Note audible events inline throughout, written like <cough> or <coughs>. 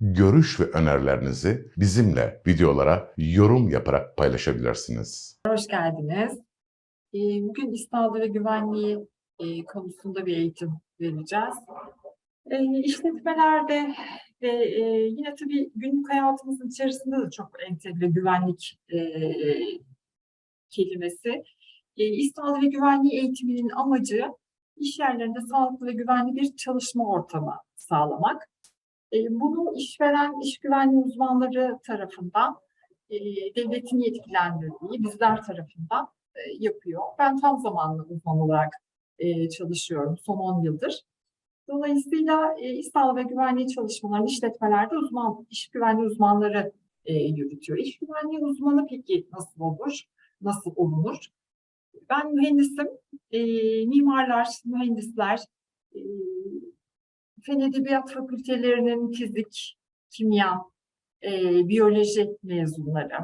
görüş ve önerilerinizi bizimle videolara yorum yaparak paylaşabilirsiniz. Hoş geldiniz. Ee, Bugün İstihdam ve güvenliği e, konusunda bir eğitim vereceğiz. Ee, İşletmelerde ve e, yine tabii günlük hayatımızın içerisinde de çok entegre güvenlik e, kelimesi. E, İstihdam ve güvenliği eğitiminin amacı iş yerlerinde sağlıklı ve güvenli bir çalışma ortamı sağlamak. E, Bunu işveren, iş güvenliği uzmanları tarafından e, devletin yetkilendirdiği bizler tarafından e, yapıyor. Ben tam zamanlı uzman olarak e, çalışıyorum son 10 yıldır. Dolayısıyla iş sağlığı ve güvenliği çalışmalarını işletmelerde uzman, iş güvenliği uzmanları yürütüyor. İş güvenliği uzmanı peki nasıl olur, nasıl olunur? Ben mühendisim, mimarlar, mühendisler, Fen Edebiyat Fakültelerinin fizik, kimya, e, biyoloji mezunları,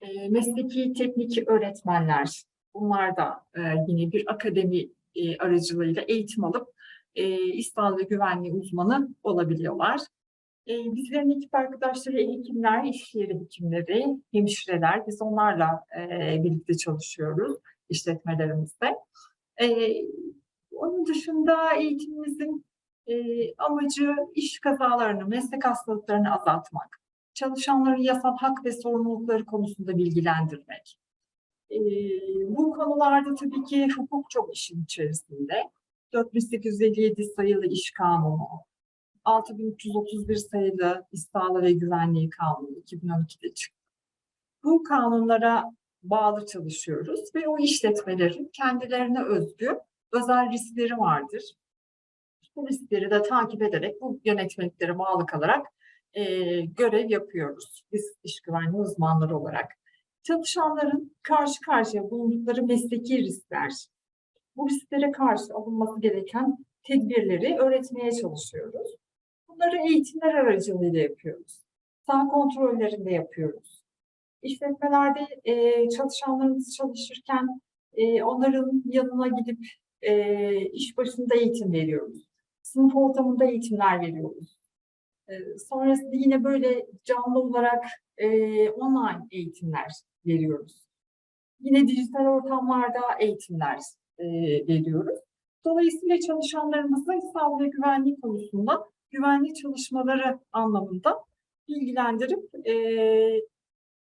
e, mesleki teknik öğretmenler, bunlar da e, yine bir akademi e, aracılığıyla eğitim alıp e, ve güvenliği uzmanı olabiliyorlar. E, bizlerin ekip arkadaşları hekimler, iş yeri hekimleri, hemşireler, biz onlarla e, birlikte çalışıyoruz işletmelerimizde. E, onun dışında eğitimimizin e, amacı iş kazalarını, meslek hastalıklarını azaltmak çalışanların yasal hak ve sorumlulukları konusunda bilgilendirmek. Ee, bu konularda tabii ki hukuk çok işin içerisinde. 4857 sayılı iş kanunu, 6331 sayılı İstihdam ve Güvenliği Kanunu 2012'de çıktı. Bu kanunlara bağlı çalışıyoruz ve o işletmelerin kendilerine özgü özel riskleri vardır. Bu riskleri de takip ederek bu yönetmeliklere bağlı kalarak e, görev yapıyoruz biz iş güvenliği uzmanları olarak. Çalışanların karşı karşıya bulundukları mesleki riskler, bu risklere karşı alınması gereken tedbirleri öğretmeye çalışıyoruz. Bunları eğitimler aracılığıyla yapıyoruz. Sağ kontrollerinde yapıyoruz. İşletmelerde e, çalışanlarımız çalışırken e, onların yanına gidip e, iş başında eğitim veriyoruz. Sınıf ortamında eğitimler veriyoruz. Ee, Sonrasında yine böyle canlı olarak e, online eğitimler veriyoruz. Yine dijital ortamlarda eğitimler e, veriyoruz. Dolayısıyla çalışanlarımızı sağlık ve güvenlik konusunda güvenlik çalışmaları anlamında bilgilendirip e,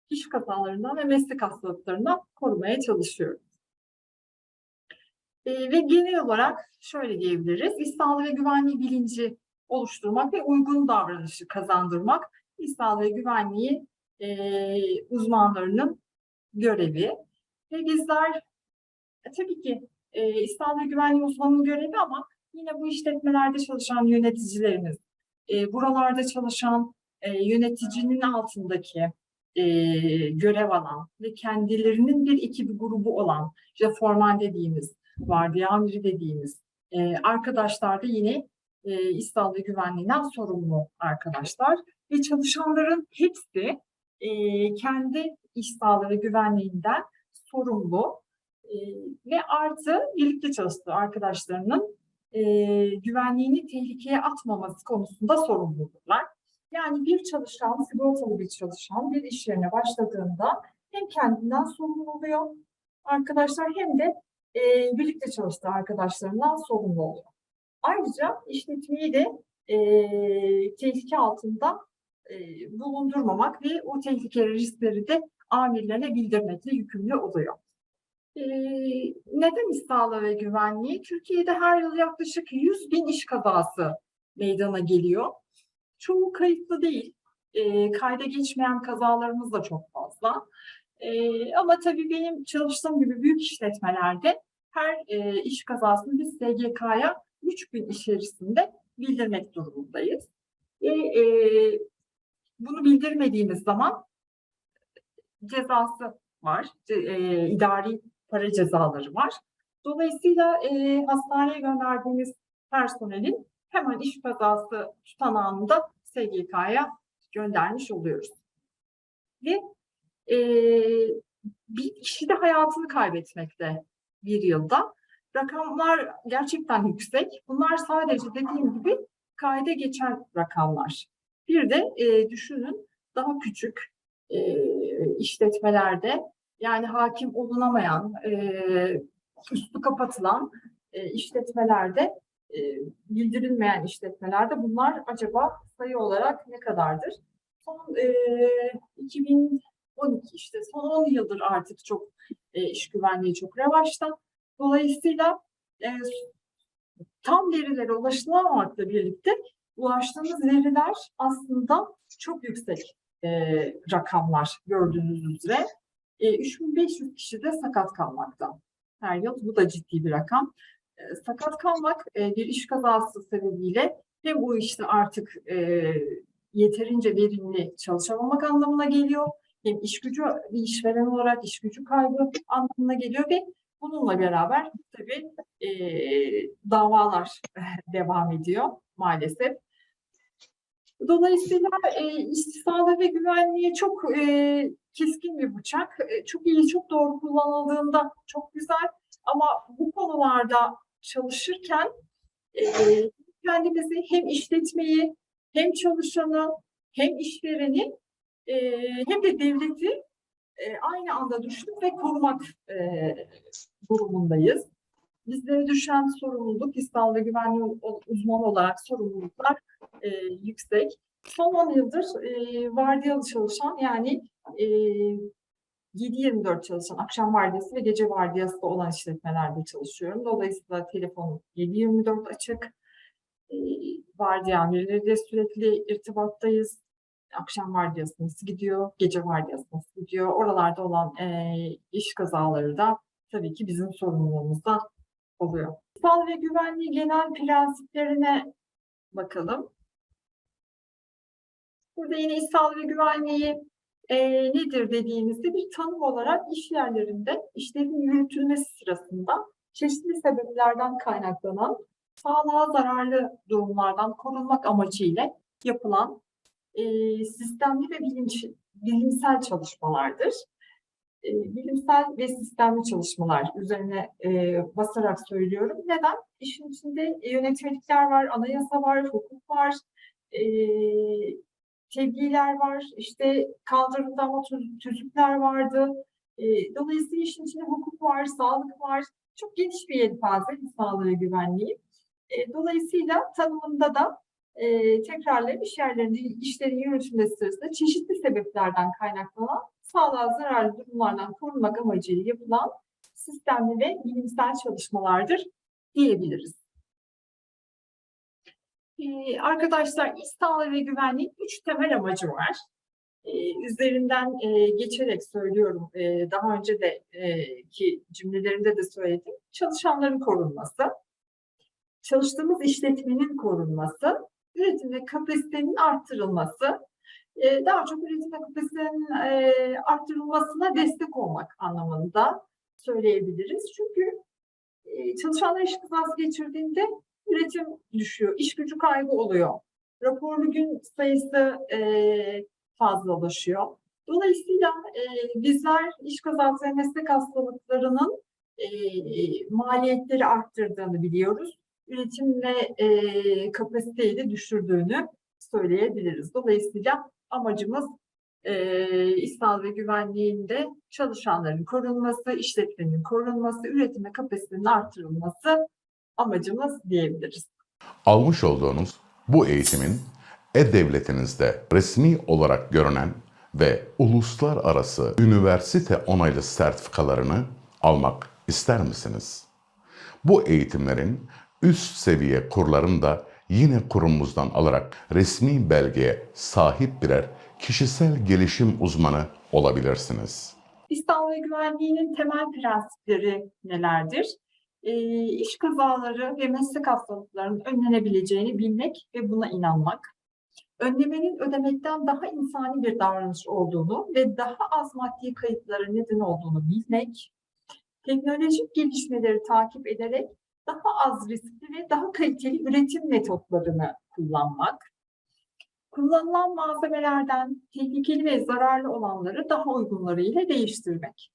iş kazalarından ve meslek hastalıklarından korumaya çalışıyoruz. E, ve genel olarak şöyle diyebiliriz, iş sağlığı ve güvenliği bilinci oluşturmak ve uygun davranışı kazandırmak iş sağlığı ve güvenliği e, uzmanlarının görevi. Ve bizler e, tabii ki e, iş sağlığı ve güvenliği uzmanının görevi ama yine bu işletmelerde çalışan yöneticilerimiz, e, buralarda çalışan e, yöneticinin altındaki e, görev alan ve kendilerinin bir ekibi grubu olan, işte formal dediğimiz, vardiya amiri dediğimiz. E, arkadaşlar da yine e, ve güvenliğinden sorumlu arkadaşlar. Ve çalışanların hepsi e, kendi iş sağlığı ve güvenliğinden sorumlu. E, ve artı birlikte çalıştığı arkadaşlarının e, güvenliğini tehlikeye atmaması konusunda sorumludurlar. Yani bir çalışan, sigortalı bir çalışan bir iş yerine başladığında hem kendinden sorumlu oluyor arkadaşlar hem de e, birlikte çalıştığı arkadaşlarından sorumlu oluyor. Ayrıca işletmeyi de e, tehlike altında e, bulundurmamak ve o tehlikeli riskleri de amirlerine bildirmekle yükümlü oluyor. E, neden sağlığı ve güvenliği? Türkiye'de her yıl yaklaşık 100 bin iş kazası meydana geliyor. Çoğu kayıtlı değil. E, kayda geçmeyen kazalarımız da çok fazla. E, ama tabii benim çalıştığım gibi büyük işletmelerde her e, iş kazasını biz SGK'ya 3 gün içerisinde bildirmek durumundayız. Ve e, bunu bildirmediğimiz zaman cezası var, e, idari para cezaları var. Dolayısıyla e, hastaneye gönderdiğimiz personelin hemen iş kazası tutanağını da SGK'ya göndermiş oluyoruz. Ve e, bir kişi de hayatını kaybetmekte bir yılda. Rakamlar gerçekten yüksek. Bunlar sadece dediğim gibi kayda geçen rakamlar. Bir de e, düşünün daha küçük e, işletmelerde yani hakim olunamayan, e, üstü kapatılan e, işletmelerde e, bildirilmeyen işletmelerde bunlar acaba sayı olarak ne kadardır? Son e, 2012 işte son 10 yıldır artık çok e, iş güvenliği çok revaçta. Dolayısıyla e, tam verilere ulaşılamamakla birlikte ulaştığımız veriler aslında çok yüksek e, rakamlar gördüğünüz üzere. E, 3500 kişi de sakat kalmakta her yıl. Bu da ciddi bir rakam. E, sakat kalmak e, bir iş kazası sebebiyle hem bu işte artık e, yeterince verimli çalışamamak anlamına geliyor. Hem iş gücü bir işveren olarak iş gücü kaybı anlamına geliyor ve bununla beraber tabii e, davalar <laughs> devam ediyor maalesef. Dolayısıyla e, istisnalı ve güvenliğe çok e, keskin bir bıçak. E, çok iyi, çok doğru kullanıldığında çok güzel. Ama bu konularda çalışırken e, kendimizi hem işletmeyi hem çalışanı hem işvereni e, hem de devleti e, aynı anda düşünüp ve korumak e, durumundayız. Bizlere düşen sorumluluk, İstanbul ve güvenliği u- uzmanı olarak sorumluluklar e, yüksek. Son 10 yıldır e, vardiyalı çalışan yani e, 7-24 çalışan akşam vardiyası ve gece vardiyası da olan işletmelerde çalışıyorum. Dolayısıyla telefonum 7-24 açık. E, vardiya amirleriyle sürekli irtibattayız. Akşam vardiyası nasıl gidiyor, gece vardiyası nasıl gidiyor? Oralarda olan e, iş kazaları da tabii ki bizim sorumluluğumuzda oluyor. Sağlık ve güvenliği genel prensiplerine bakalım. Burada yine sağlığı ve güvenliği e, nedir dediğimizde bir tanım olarak iş yerlerinde işlerin yürütülmesi sırasında çeşitli sebeplerden kaynaklanan sağlığa zararlı durumlardan korunmak amacıyla yapılan e, sistemli ve bilinç, bilimsel çalışmalardır. E, bilimsel ve sistemli çalışmalar üzerine e, basarak söylüyorum. Neden? İşin içinde yönetmelikler var, anayasa var, hukuk var, e, tebliğler var, işte kaldırımda ama tüz- tüzükler vardı. E, dolayısıyla işin içinde hukuk var, sağlık var. Çok geniş bir yelpaze sağlığı ve güvenliği. E, dolayısıyla tanımında da e, tekrarlayıp iş yerlerinde işlerin yürütülmesi sırasında çeşitli sebeplerden kaynaklanan sağlığa zararlı durumlardan korunmak amacıyla yapılan sistemli ve bilimsel çalışmalardır diyebiliriz. Ee, arkadaşlar iş sağlığı ve güvenliğin üç temel amacı var. Ee, üzerinden e, geçerek söylüyorum. Ee, daha önce de e, ki cümlelerimde de söyledim. Çalışanların korunması, çalıştığımız işletmenin korunması, üretim ve kapasitenin arttırılması, e, daha çok üretim ve kapasitenin e, arttırılmasına destek olmak anlamında söyleyebiliriz. Çünkü e, çalışanlar iş kazası geçirdiğinde üretim düşüyor, iş gücü kaybı oluyor. Raporlu gün sayısı e, fazlalaşıyor. Dolayısıyla e, bizler iş kazası ve meslek hastalıklarının e, maliyetleri arttırdığını biliyoruz. Üretim ve e, kapasiteyi de düşürdüğünü söyleyebiliriz. Dolayısıyla amacımız e, sağlığı ve güvenliğinde çalışanların korunması, işletmenin korunması, üretim ve kapasitenin artırılması amacımız diyebiliriz. Almış olduğunuz bu eğitimin e-devletinizde resmi olarak görünen ve uluslararası üniversite onaylı sertifikalarını almak ister misiniz? Bu eğitimlerin üst seviye kurlarını da yine kurumumuzdan alarak resmi belgeye sahip birer kişisel gelişim uzmanı olabilirsiniz. İstanbul ve güvenliğinin temel prensipleri nelerdir? e, iş kazaları ve meslek hastalıklarının önlenebileceğini bilmek ve buna inanmak. Önlemenin ödemekten daha insani bir davranış olduğunu ve daha az maddi kayıplara neden olduğunu bilmek. Teknolojik gelişmeleri takip ederek daha az riskli ve daha kaliteli üretim metotlarını kullanmak. Kullanılan malzemelerden tehlikeli ve zararlı olanları daha uygunları ile değiştirmek.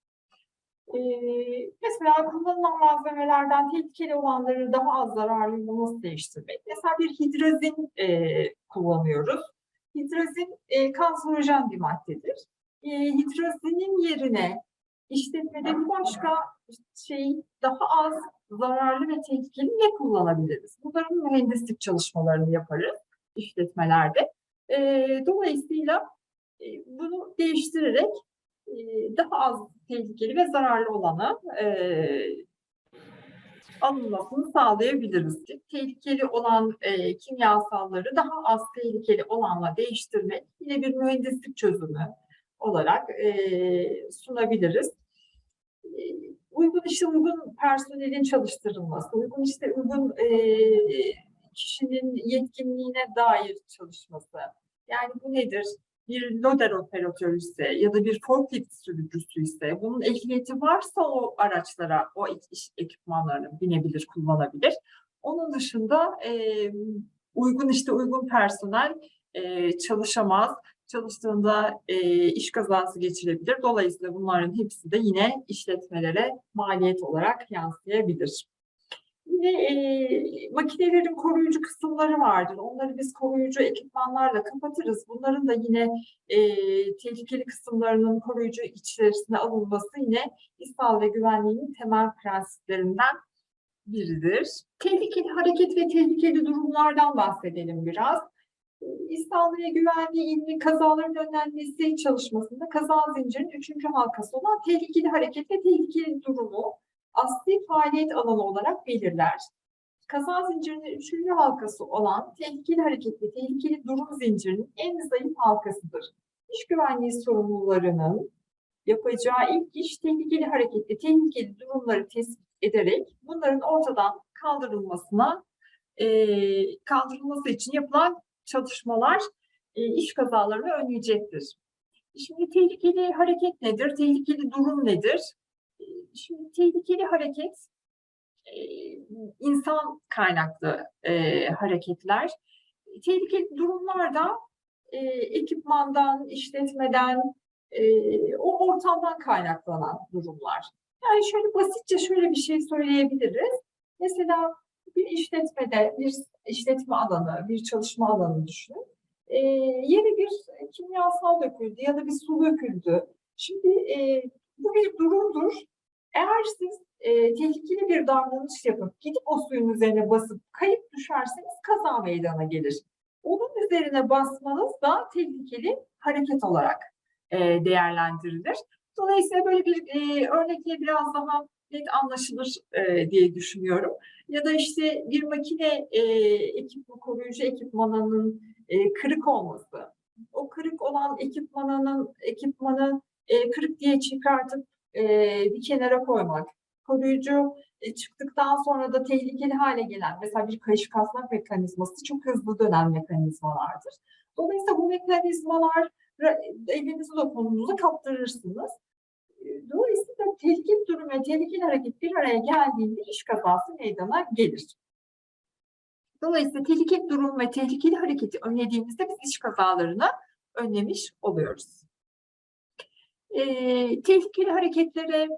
Ee, mesela kullanılan malzemelerden tehlikeli olanları daha az zararlı nasıl değiştirmek? Mesela bir hidrazin e, kullanıyoruz. Hidrazin e, kanserojen bir maddedir. E, hidrazinin yerine işletmede bir başka şey daha az zararlı ve tehlikeli ne kullanabiliriz? Bunların mühendislik çalışmalarını yaparız işletmelerde. E, dolayısıyla e, bunu değiştirerek e, daha az tehlikeli ve zararlı olanı e, alınmasını sağlayabiliriz. Tehlikeli olan e, kimyasalları daha az tehlikeli olanla değiştirmek yine bir mühendislik çözümü olarak e, sunabiliriz. Uygun işte uygun personelin çalıştırılması, uygun işte uygun e, kişinin yetkinliğine dair çalışması. Yani bu nedir? Bir loader operatörü ise ya da bir forklift sürücüsü ise bunun ehliyeti varsa o araçlara, o iş ekipmanlarını binebilir, kullanabilir. Onun dışında e, uygun işte uygun personel e, çalışamaz. Çalıştığında e, iş kazası geçirebilir. Dolayısıyla bunların hepsi de yine işletmelere maliyet olarak yansıyabilir. Yine e, makinelerin koruyucu kısımları vardır. Onları biz koruyucu ekipmanlarla kapatırız. Bunların da yine e, tehlikeli kısımlarının koruyucu içerisine alınması yine İSAL ve güvenliğinin temel prensiplerinden biridir. Tehlikeli hareket ve tehlikeli durumlardan bahsedelim biraz. İstanbul ve Güvenliği ilmi kazaların önlenmesi çalışmasında kaza zincirinin üçüncü halkası olan tehlikeli hareket ve tehlikeli durumu asli faaliyet alanı olarak belirler. Kaza zincirinin üçüncü halkası olan tehlikeli hareket ve tehlikeli durum zincirinin en zayıf halkasıdır. İş güvenliği sorumlularının yapacağı ilk iş tehlikeli hareket ve tehlikeli durumları tespit ederek bunların ortadan kaldırılmasına e, kaldırılması için yapılan çalışmalar e, iş kazalarını önleyecektir. Şimdi tehlikeli hareket nedir? Tehlikeli durum nedir? E, Şimdi tehlikeli hareket e, insan kaynaklı hareketler. Tehlikeli durumlarda ekipmandan, işletmeden, o ortamdan kaynaklanan durumlar. Yani şöyle basitçe şöyle bir şey söyleyebiliriz. Mesela bir işletmede bir işletme alanı, bir çalışma alanı düşünün. E, yere bir kimyasal döküldü ya da bir su döküldü. Şimdi e, bu bir durumdur. Eğer siz e, tehlikeli bir davranış yapıp gidip o suyun üzerine basıp kayıp düşerseniz kaza meydana gelir. Onun üzerine basmanız da tehlikeli hareket olarak e, değerlendirilir. Dolayısıyla böyle bir e, örnekle biraz daha net anlaşılır e, diye düşünüyorum. Ya da işte bir makine e, ekipman, koruyucu ekipmanının e, kırık olması. O kırık olan ekipmanının ekipmanı e, kırık diye çıkartıp e, bir kenara koymak. Koruyucu e, çıktıktan sonra da tehlikeli hale gelen mesela bir kayış kasmak mekanizması çok hızlı dönen mekanizmalardır. Dolayısıyla bu mekanizmalar elinizi dokununuzu kaptırırsınız. Dolayısıyla tehlikeli durum ve tehlikeli hareket bir araya geldiğinde iş kazası meydana gelir. Dolayısıyla tehlikeli durum ve tehlikeli hareketi önlediğimizde biz iş kazalarını önlemiş oluyoruz. Ee, tehlikeli hareketlere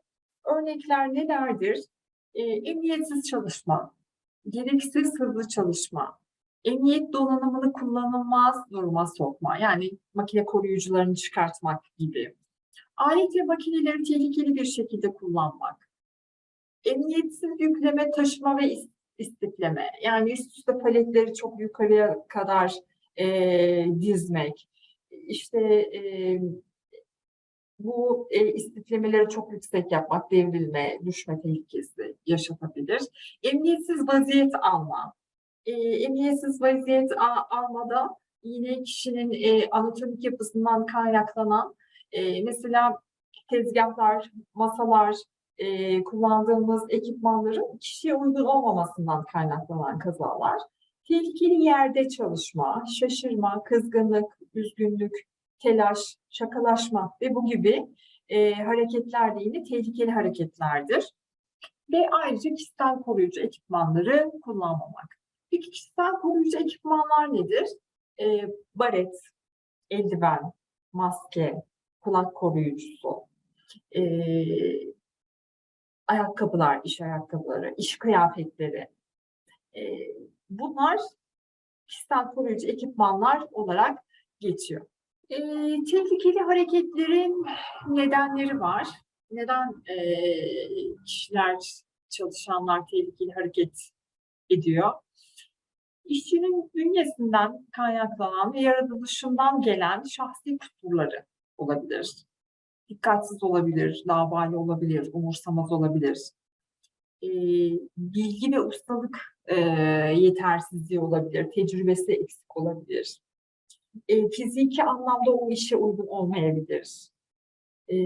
örnekler nelerdir? Ee, emniyetsiz çalışma, gereksiz hızlı çalışma, emniyet donanımını kullanılmaz duruma sokma, yani makine koruyucularını çıkartmak gibi. Alet ve makineleri tehlikeli bir şekilde kullanmak, emniyetsiz yükleme, taşıma ve istikleme, yani üst üste paletleri çok yukarıya kadar e, dizmek, işte e, bu e, istiflemeleri çok yüksek yapmak, devrilme, düşme tehlikesi yaşatabilir. Emniyetsiz vaziyet alma. E, emniyetsiz vaziyet almada yine kişinin e, anatomik yapısından kaynaklanan e, mesela tezgahlar, masalar, e, kullandığımız ekipmanların kişiye uygun olmamasından kaynaklanan kazalar. Tehlikeli yerde çalışma, şaşırma, kızgınlık, üzgünlük, telaş, şakalaşma ve bu gibi e, hareketler de yine tehlikeli hareketlerdir. Ve ayrıca kişisel koruyucu ekipmanları kullanmamak. Peki kişisel koruyucu ekipmanlar nedir? E, baret, eldiven, maske, kulak koruyucusu, e, ayakkabılar, iş ayakkabıları, iş kıyafetleri. E, bunlar kişisel koruyucu ekipmanlar olarak geçiyor. E, tehlikeli hareketlerin nedenleri var. Neden e, kişiler, çalışanlar tehlikeli hareket ediyor? İşçinin bünyesinden kaynaklanan ve yaratılışından gelen şahsi kusurları olabilir. Dikkatsiz olabilir, labali olabilir, umursamaz olabilir. E, bilgi ve ustalık e, yetersizliği olabilir, tecrübesi eksik olabilir. E, fiziki anlamda o işe uygun olmayabilir. E,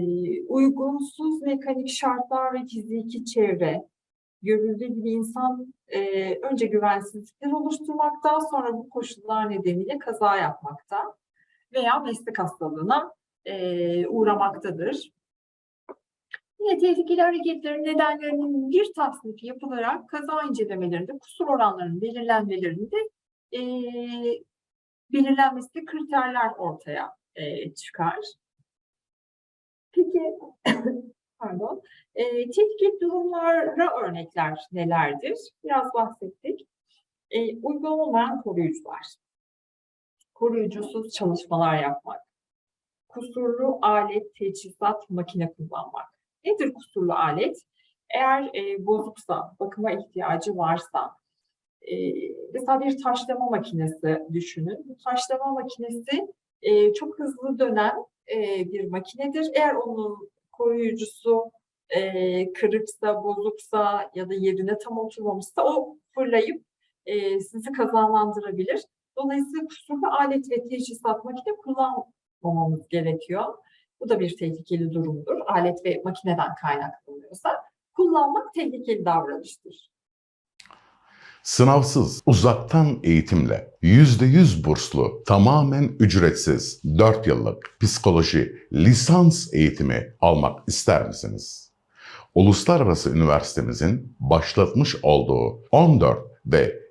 uygunsuz mekanik şartlar ve fiziki çevre, görüldüğü gibi insan e, önce güvensizlikler oluşturmakta, sonra bu koşullar nedeniyle kaza yapmakta veya meslek hastalığına e, uğramaktadır. Yine tehlikeli hareketlerin nedenlerinin bir tasnifi yapılarak kaza incelemelerinde kusur oranlarının belirlenmelerinde e, belirlenmesi kriterler ortaya e, çıkar. Peki, <coughs> pardon, e, tehlikeli durumlara örnekler nelerdir? Biraz bahsettik. E, uygun olmayan koruyucular, koruyucusuz çalışmalar yapmak, kusurlu alet, teçhizat, makine kullanmak. Nedir kusurlu alet? Eğer e, bozuksa, bakıma ihtiyacı varsa, e, mesela bir taşlama makinesi düşünün. Bu taşlama makinesi e, çok hızlı dönen e, bir makinedir. Eğer onun koruyucusu e, kırıksa, bozuksa ya da yerine tam oturmamışsa o fırlayıp e, sizi kazalandırabilir. Dolayısıyla kusurlu alet ve teçhizat makine kullanmamamız gerekiyor. Bu da bir tehlikeli durumdur. Alet ve makineden kaynaklanıyorsa kullanmak tehlikeli davranıştır. Sınavsız, uzaktan eğitimle %100 burslu, tamamen ücretsiz 4 yıllık psikoloji lisans eğitimi almak ister misiniz? Uluslararası Üniversitemizin başlatmış olduğu 14 ve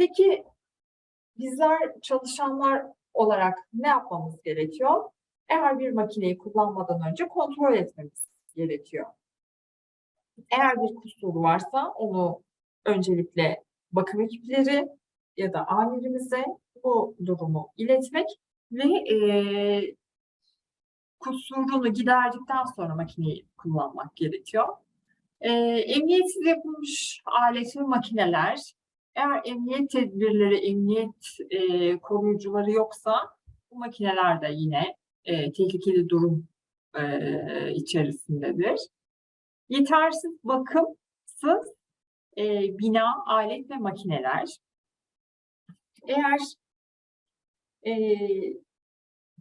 Peki bizler çalışanlar olarak ne yapmamız gerekiyor? Eğer bir makineyi kullanmadan önce kontrol etmemiz gerekiyor. Eğer bir kusur varsa onu öncelikle bakım ekipleri ya da amirimize bu durumu iletmek ve e, kusurunu giderdikten sonra makineyi kullanmak gerekiyor. E, emniyetsiz yapılmış alet ve makineler, eğer emniyet tedbirleri, emniyet e, koruyucuları yoksa bu makineler de yine e, tehlikeli durum e, içerisindedir. Yetersiz bakımsız e, bina, alet ve makineler. Eğer e,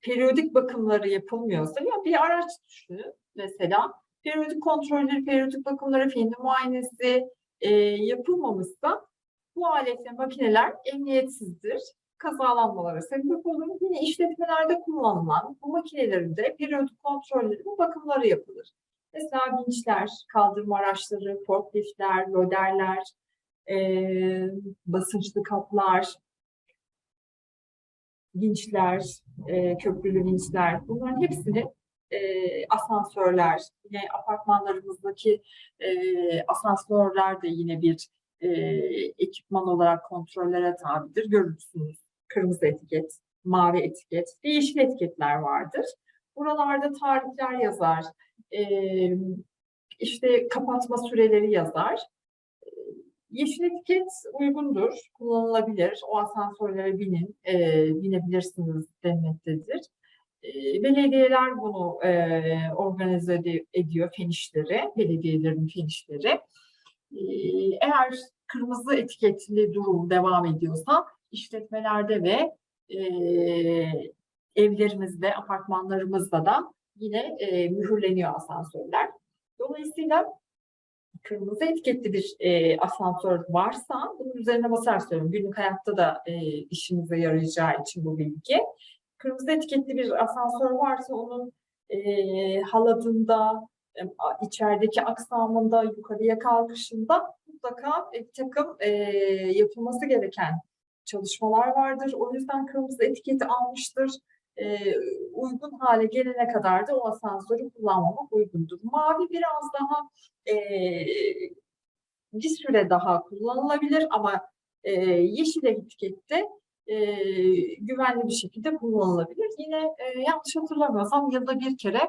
periyodik bakımları yapılmıyorsa ya bir araç düşünün mesela periyodik kontrolleri, periyodik bakımları, filmi muayenesi e, yapılmamışsa bu alet ve makineler emniyetsizdir. Kazalanmalara sebep olur. Yine işletmelerde kullanılan bu makinelerin de periyodik kontrolleri ve bakımları yapılır. Mesela vinçler, kaldırma araçları, forkliftler, loderler, e, basınçlı kaplar, vinçler, e, köprülü vinçler bunların hepsini e, asansörler, yine apartmanlarımızdaki e, asansörler de yine bir e, ekipman olarak kontrollere tabidir. Görürsünüz kırmızı etiket, mavi etiket yeşil etiketler vardır. Buralarda tarihler yazar, e, işte kapatma süreleri yazar. Yeşil etiket uygundur, kullanılabilir. O asansörlere binin, e, binebilirsiniz denmektedir. E, belediyeler bunu e, organize ediyor, fen işleri, belediyelerin fen işleri. E, eğer kırmızı etiketli durum devam ediyorsa işletmelerde ve e, evlerimizde, apartmanlarımızda da yine e, mühürleniyor asansörler. Dolayısıyla kırmızı etiketli bir e, asansör varsa bunun üzerine basar söylüyorum. Günlük hayatta da e, işimize yarayacağı için bu bilgi. Kırmızı etiketli bir asansör varsa onun e, haladında, e, a- içerideki aksamında, yukarıya kalkışında mutlaka e, bir takım e, yapılması gereken çalışmalar vardır. O yüzden kırmızı etiketi almıştır. E, uygun hale gelene kadar da o asansörü kullanmamak uygundur. Mavi biraz daha e, bir süre daha kullanılabilir ama e, yeşil etikette e, güvenli bir şekilde kullanılabilir. Yine e, yanlış hatırlamıyorsam yılda bir kere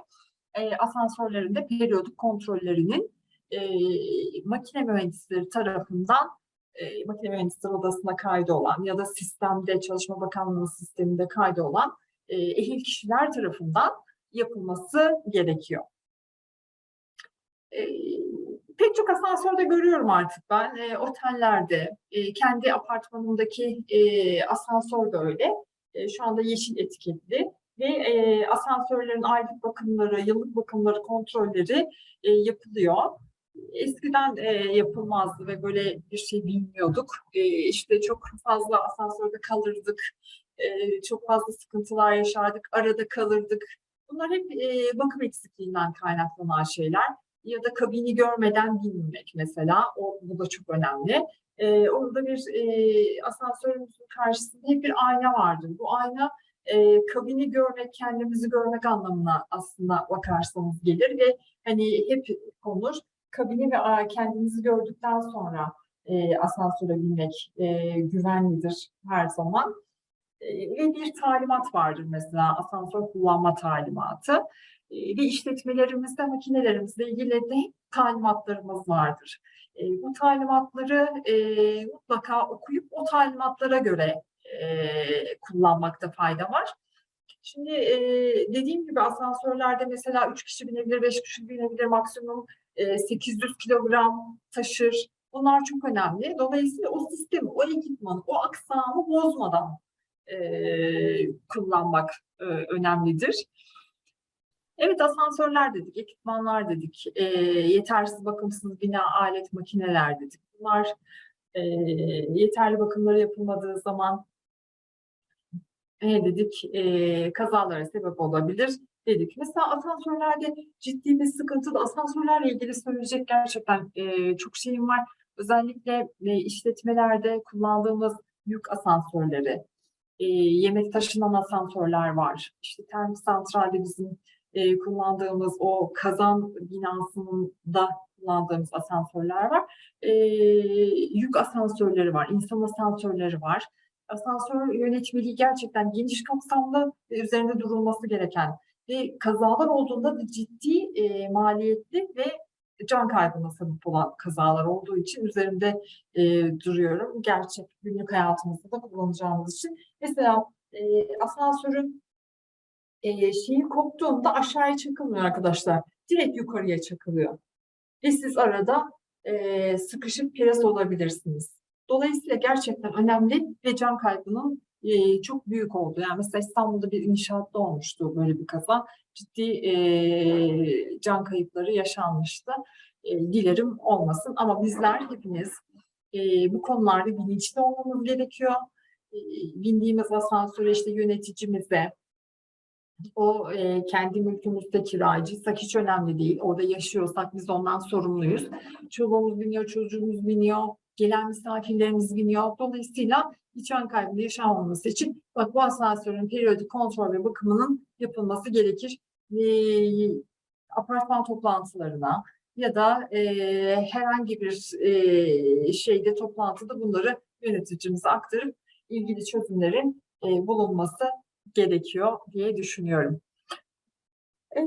e, asansörlerinde periyodik kontrollerinin e, makine mühendisleri tarafından e, makine mühendisleri odasına kaydı olan ya da sistemde Çalışma Bakanlığı sisteminde kaydı olan e, ehil kişiler tarafından yapılması gerekiyor. E, pek çok asansörde görüyorum artık ben. E, otellerde, e, kendi apartmanımdaki e, asansör de öyle. E, şu anda yeşil etiketli ve e, asansörlerin aylık bakımları, yıllık bakımları, kontrolleri e, yapılıyor. Eskiden e, yapılmazdı ve böyle bir şey bilmiyorduk. E, işte çok fazla asansörde kalırdık, e, çok fazla sıkıntılar yaşardık, arada kalırdık. Bunlar hep e, bakım eksikliğinden kaynaklanan şeyler ya da kabini görmeden binmek mesela. O, bu da çok önemli. Ee, orada bir e, asansörümüzün karşısında hep bir ayna vardır. Bu ayna e, kabini görmek, kendimizi görmek anlamına aslında bakarsanız gelir ve hani hep konur. Kabini ve kendimizi gördükten sonra e, asansöre binmek e, güvenlidir her zaman. E, ve bir talimat vardır mesela asansör kullanma talimatı e, ve işletmelerimizde, makinelerimizle ilgili de talimatlarımız vardır. E, bu talimatları e, mutlaka okuyup o talimatlara göre kullanmakta fayda var. Şimdi e, dediğim gibi asansörlerde mesela 3 kişi binebilir, 5 kişi binebilir, maksimum e, 800 kilogram taşır. Bunlar çok önemli. Dolayısıyla o sistemi, o ekipmanı, o aksamı bozmadan e, kullanmak e, önemlidir. Evet asansörler dedik, ekipmanlar dedik, e, yetersiz bakımsız bina alet makineler dedik. Bunlar e, yeterli bakımları yapılmadığı zaman ne dedik e, kazalara sebep olabilir dedik. Mesela asansörlerde ciddi bir sıkıntı da asansörlerle ilgili söyleyecek gerçekten e, çok şeyim var. Özellikle e, işletmelerde kullandığımız yük asansörleri, e, yemek taşınan asansörler var. İşte termik santralde bizim e, kullandığımız o kazan binasında kullandığımız asansörler var. E, yük asansörleri var, insan asansörleri var. Asansör yönetmeliği gerçekten geniş kapsamlı üzerinde durulması gereken ve kazalar olduğunda da ciddi e, maliyetli ve can kaybına sebep olan kazalar olduğu için üzerinde e, duruyorum. Gerçek günlük hayatımızda da kullanacağımız için. Mesela e, asansörün e, şeyi koptuğunda aşağıya çakılmıyor arkadaşlar. Direkt yukarıya çakılıyor. Ve siz arada e, sıkışıp pres olabilirsiniz. Dolayısıyla gerçekten önemli ve can kaybının e, çok büyük oldu. Yani mesela İstanbul'da bir inşaatta olmuştu böyle bir kaza. Ciddi e, can kayıpları yaşanmıştı. E, dilerim olmasın ama bizler hepimiz e, bu konularda bilinçli olmamız gerekiyor. E, bindiğimiz asansöre işte yöneticimize, o e, kendi mülkümüzde kiracıysak hiç önemli değil. Orada yaşıyorsak biz ondan sorumluyuz. Çoluğumuz biniyor, çocuğumuz biniyor, gelen misafirlerimiz biniyor. Dolayısıyla hiç can kaybı yaşanmaması için bak bu asansörün periyodik kontrol ve bakımının yapılması gerekir. E, apartman toplantılarına ya da e, herhangi bir e, şeyde toplantıda bunları yöneticimize aktarıp ilgili çözümlerin e, bulunması gerekiyor diye düşünüyorum. Ee,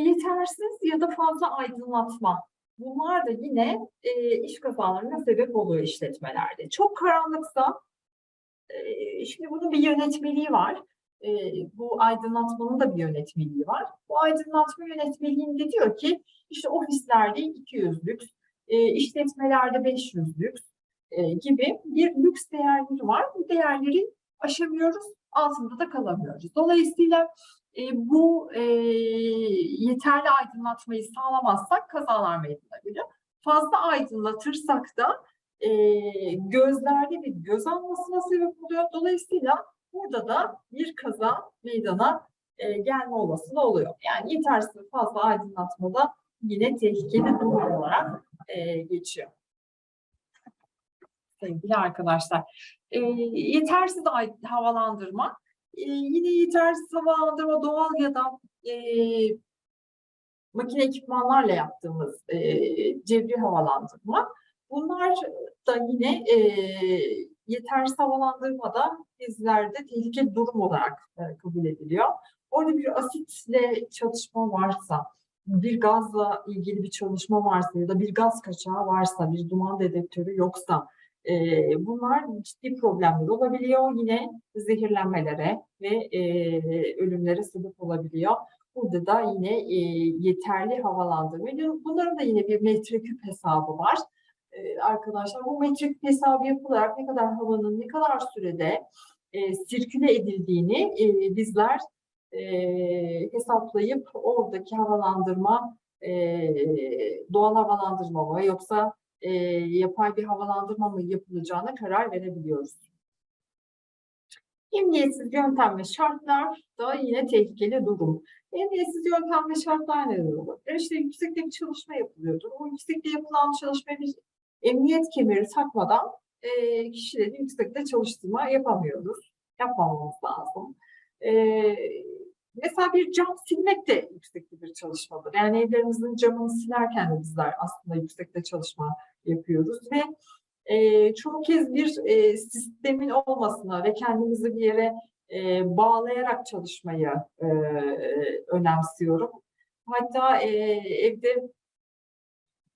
yetersiz ya da fazla aydınlatma Bunlar da yine e, iş kazalarına sebep oluyor işletmelerde. Çok karanlıksa e, şimdi bunun bir yönetmeliği var. E, bu aydınlatmanın da bir yönetmeliği var. Bu aydınlatma yönetmeliğinde diyor ki işte ofislerde 200 lüks, e, işletmelerde 500 lüks e, gibi bir lüks değerleri var. Bu değerleri aşamıyoruz, altında da kalamıyoruz. Dolayısıyla e, bu e, yeterli aydınlatmayı sağlamazsak kazalar meydana geliyor. Fazla aydınlatırsak da e, gözlerde bir göz almasına sebep oluyor. Dolayısıyla burada da bir kaza meydana e, gelme olasılığı oluyor. Yani yetersiz fazla aydınlatmada yine tehlikeli durum olarak e, geçiyor. Sevgili arkadaşlar, e, yetersiz havalandırma, e, yine yetersiz havalandırma doğal ya da e, makine ekipmanlarla yaptığımız e, cebri havalandırma. Bunlar da yine e, yetersiz havalandırmada bizlerde tehlikeli durum olarak e, kabul ediliyor. Orada bir asitle çatışma varsa, bir gazla ilgili bir çalışma varsa ya da bir gaz kaçağı varsa, bir duman dedektörü yoksa e, bunlar ciddi problemler olabiliyor. Yine zehirlenmelere ve e, ölümlere sebep olabiliyor. Burada da yine e, yeterli havalandırma. Bunların da yine bir metreküp hesabı var. E, arkadaşlar bu metreküp hesabı yapılarak ne kadar havanın ne kadar sürede e, sirküle edildiğini e, bizler e, hesaplayıp oradaki havalandırma e, doğal havalandırma mı yoksa e, yapay bir havalandırma mı yapılacağına karar verebiliyoruz. Emniyetsiz yöntem ve şartlar da yine tehlikeli durum. Emniyetsiz yöntem ve şartlar neler olabilir? İşte yüksekte bir çalışma yapılıyordur. O yüksekte yapılan çalışmaya bir emniyet kemeri takmadan e, kişileri yüksekte çalıştırma yapamıyoruz. Yapmamamız lazım. E, mesela bir cam silmek de yüksekte bir çalışmadır. Yani evlerimizin camını silerken de bizler aslında yüksekte çalışma yapıyoruz ve e, çoğu kez bir e, sistemin olmasına ve kendimizi bir yere e, bağlayarak çalışmayı e, önemsiyorum. Hatta e, evde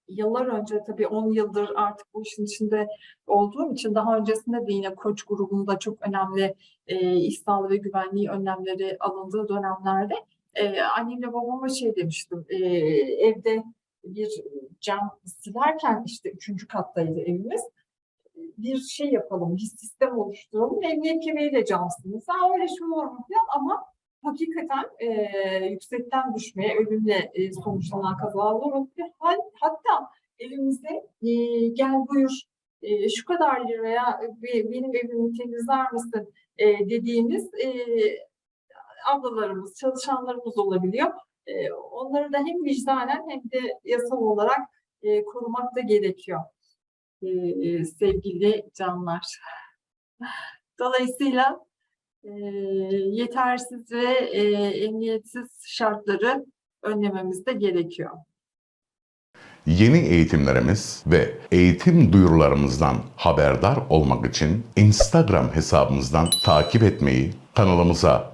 yıllar önce tabii 10 yıldır artık bu işin içinde olduğum için daha öncesinde de yine koç grubunda çok önemli e, sağlığı ve güvenliği önlemleri alındığı dönemlerde e, annemle babama şey demiştim e, evde bir cam silerken işte üçüncü kattaydı evimiz bir şey yapalım, bir sistem oluşturalım. Emniyet kemeriyle camsınız. Ha öyle şey olur mu falan ama hakikaten e, yüksekten düşmeye, ölümle e, sonuçlanan kazalar olabilir. Hatta evimize e, gel buyur e, şu kadar liraya be- benim evimi temizler misin e, dediğimiz e, ablalarımız, çalışanlarımız olabiliyor. E, onları da hem vicdanen hem de yasal olarak e, korumak da gerekiyor e, sevgili canlar. <laughs> Dolayısıyla e, yetersiz ve e, emniyetsiz şartları önlememiz de gerekiyor. Yeni eğitimlerimiz ve eğitim duyurularımızdan haberdar olmak için Instagram hesabımızdan takip etmeyi, kanalımıza